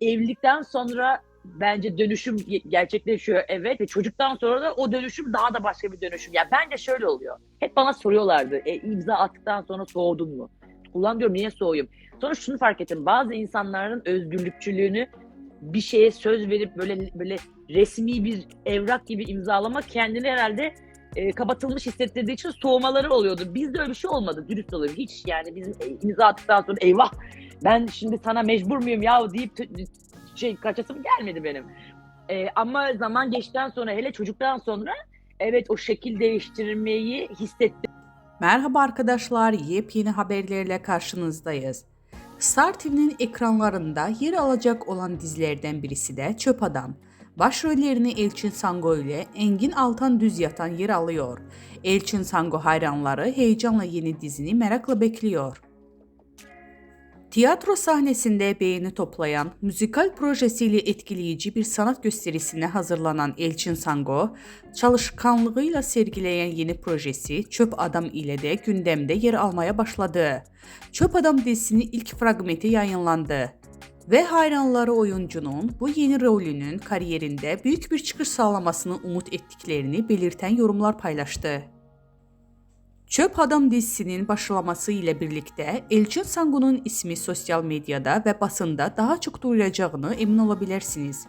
Evlilikten sonra bence dönüşüm ge- gerçekleşiyor evet ve çocuktan sonra da o dönüşüm daha da başka bir dönüşüm. Ya bence şöyle oluyor. Hep bana soruyorlardı. E, imza attıktan sonra soğudun mu? Ulan diyorum niye soğuyum? Sonra şunu fark ettim. Bazı insanların özgürlükçülüğünü bir şeye söz verip böyle böyle resmi bir evrak gibi imzalamak kendini herhalde e, kapatılmış hissettirdiği için soğumaları oluyordu. Bizde öyle bir şey olmadı. Dürüst olayım. Hiç yani bizim e, imza attıktan sonra eyvah ben şimdi sana mecbur muyum ya deyip şey kaçasım gelmedi benim. E, ama zaman geçtikten sonra hele çocuktan sonra evet o şekil değiştirmeyi hissettim. Merhaba arkadaşlar, yepyeni haberlerle karşınızdayız. Star TV'nin ekranlarında yer alacak olan dizilerden birisi de Çöp Adam. Başrollerini Elçin Sango ile Engin Altan Düz yatan yer alıyor. Elçin Sango hayranları heyecanla yeni dizini merakla bekliyor. Tiyatro sahnesinde beğeni toplayan, müzikal projesiyle etkileyici bir sanat gösterisine hazırlanan Elçin Sango, çalışkanlığıyla sergileyen yeni projesi Çöp Adam ile de gündemde yer almaya başladı. Çöp Adam dizisinin ilk fragmenti yayınlandı ve hayranları oyuncunun bu yeni rolünün kariyerinde büyük bir çıkış sağlamasını umut ettiklerini belirten yorumlar paylaştı. Çöp Adam dizisinin başlaması ile birlikte Elçin Sangu'nun ismi sosyal medyada ve basında daha çok duyulacağını emin olabilirsiniz.